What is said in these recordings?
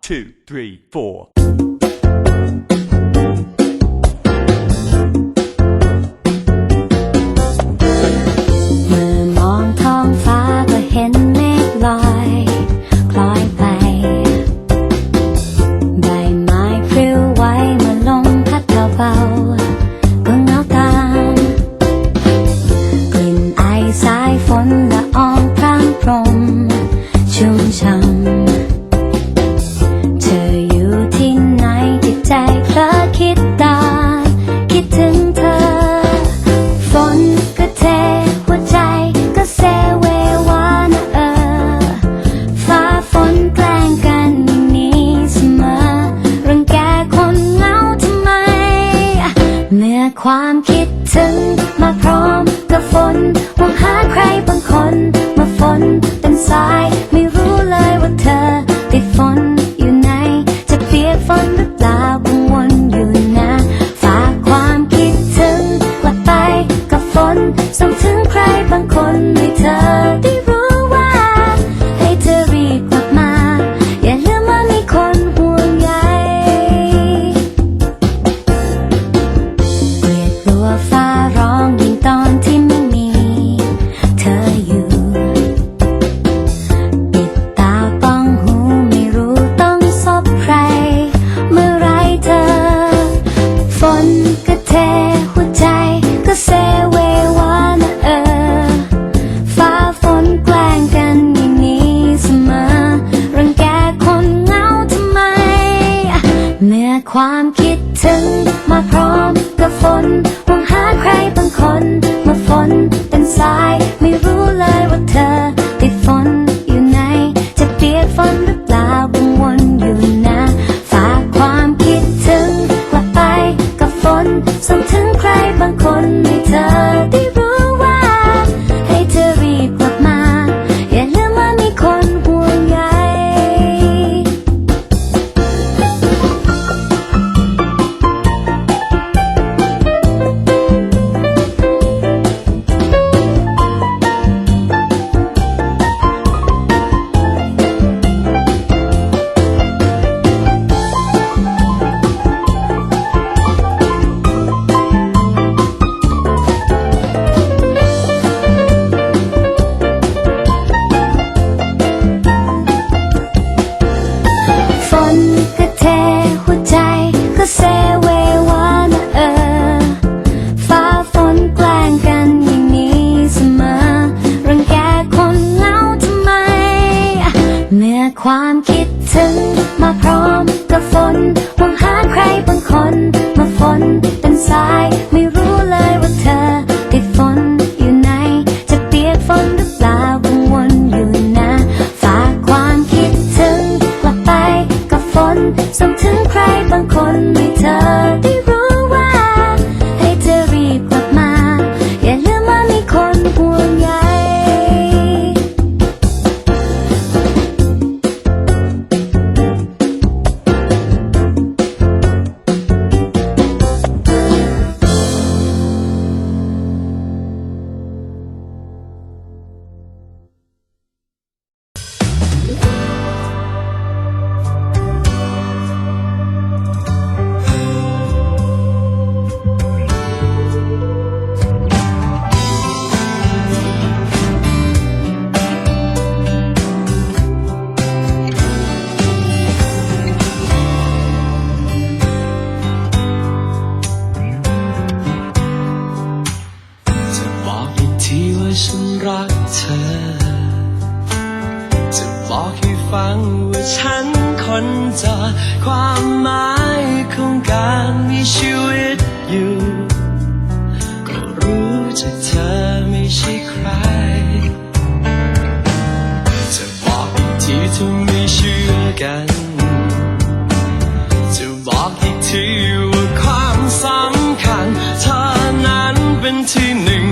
two, three, four. เมื่ออ อความคิดถึง มาพร้อมกับฝนหวังหาใครบางคน มาฝนเป็นสาย ไม่รู้เลยว่าเธอ ติดฝนอยู่ไหน จะเปียกฝนหรือเปล่ากังวลอยู่นะ ฝากความคิดถึงกลับไปกับฝนส่งถึงใครบางคนให้เธอได้ ความคิดถึงมาพร้อมกับฝนหวังหาใครบางคนมาฝนเป็นสาย ไม่รู้เลยว่าเธอ ติดฝนอยู่ไหน จะเปียกฝนหรือเปล่ากังวลอยู่นะ ฝากความคิดถึงกลับไปกับฝนส่งถึงใครบางคนให้เธอได้ ความคิด บอกให้ฟังว่าฉันคนเจอความหมายของการมีชีวิตอยู่ ก็รู้จากเธอไม่ใช่ใครจะบอกอีกทีถ้าไม่เชื่อกันจะบอกอีกทีว่าความสำคัญเธอนั้นเป็นที่หนึ่ง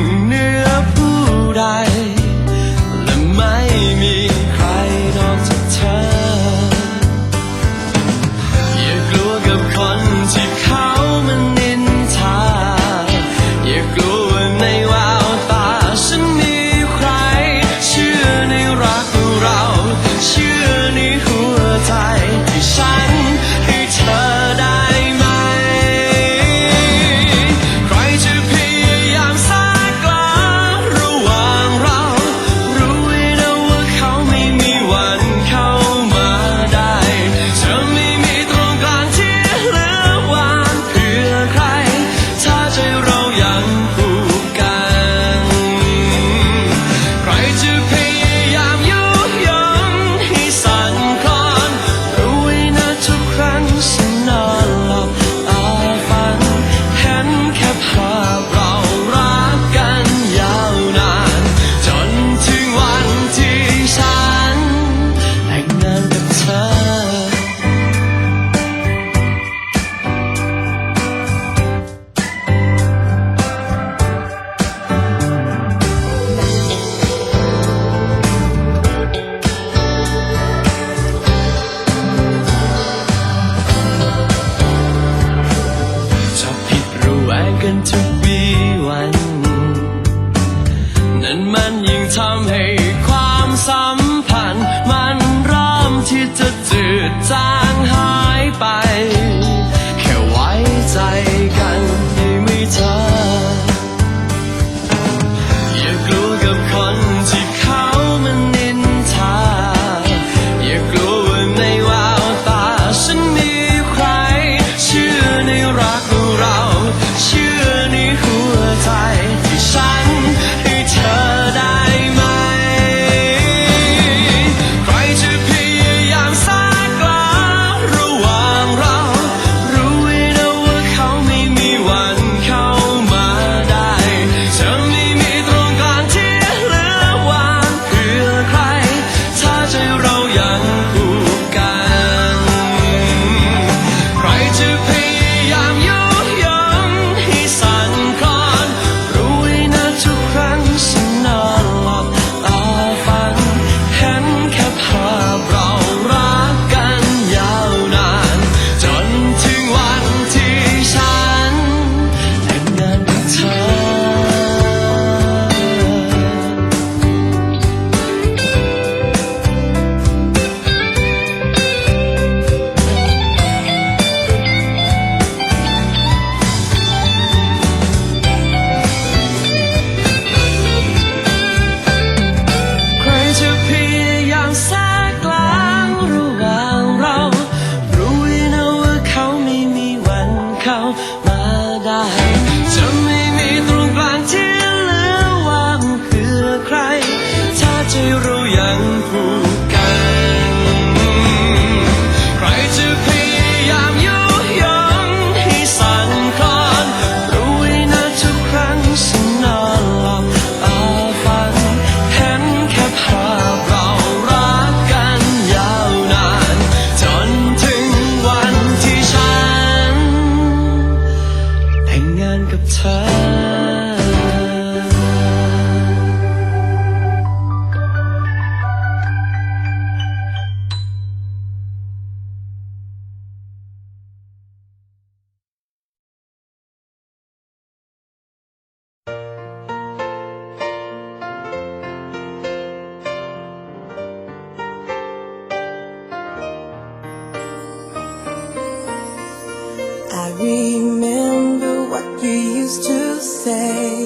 I remember what you used to say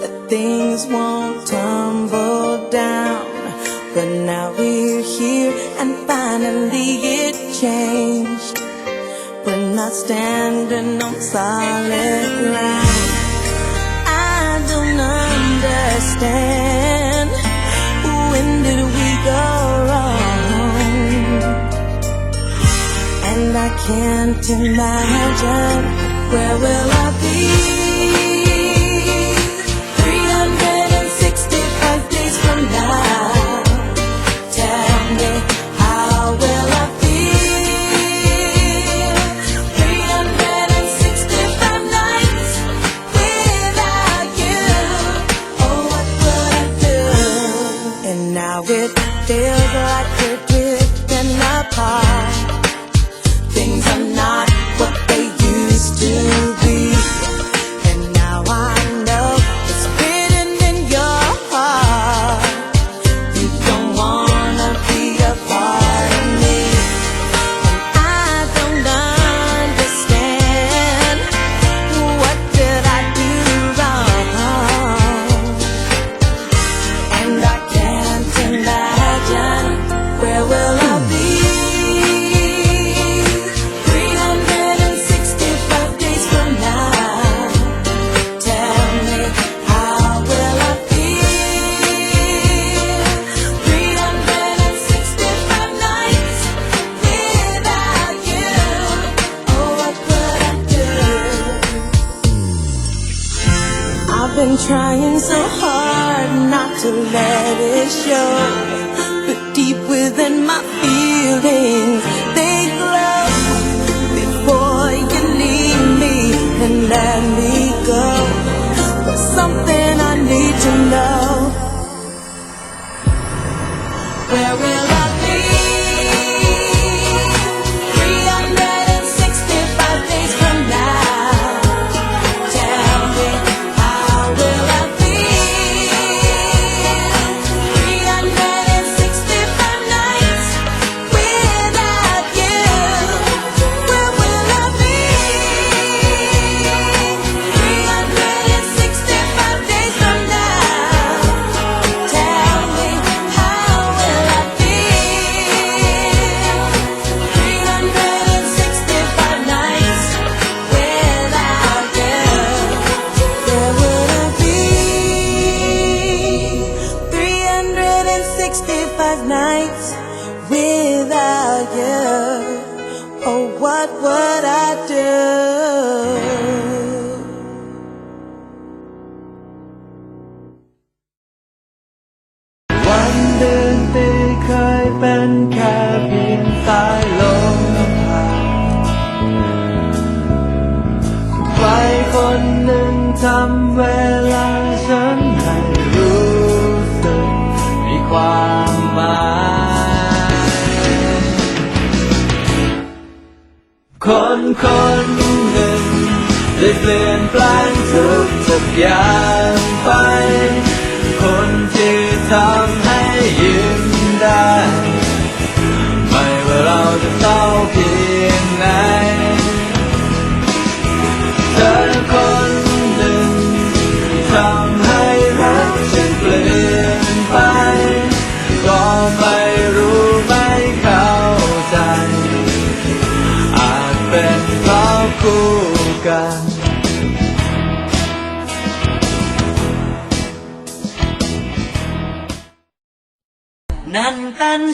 that things won't tumble down. But now we're here and finally it changed. We're not standing on solid ground. I don't understand. can't imagine where will I be? trying so hard not to let it show. without you. Oh, what would I do? เปลี่ยนแปลงทุกทุกอย่าง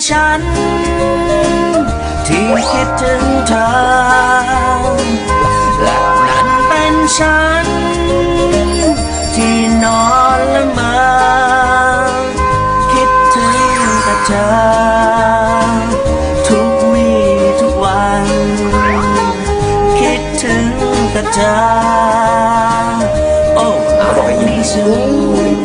ฉัน ที่คิดถึงเธอและนั้นเป็นฉัน ที่นอนละเมอคิดถึงแต่เธอ ทุกวี่ทุกวัน คิดถึงแต่เธอ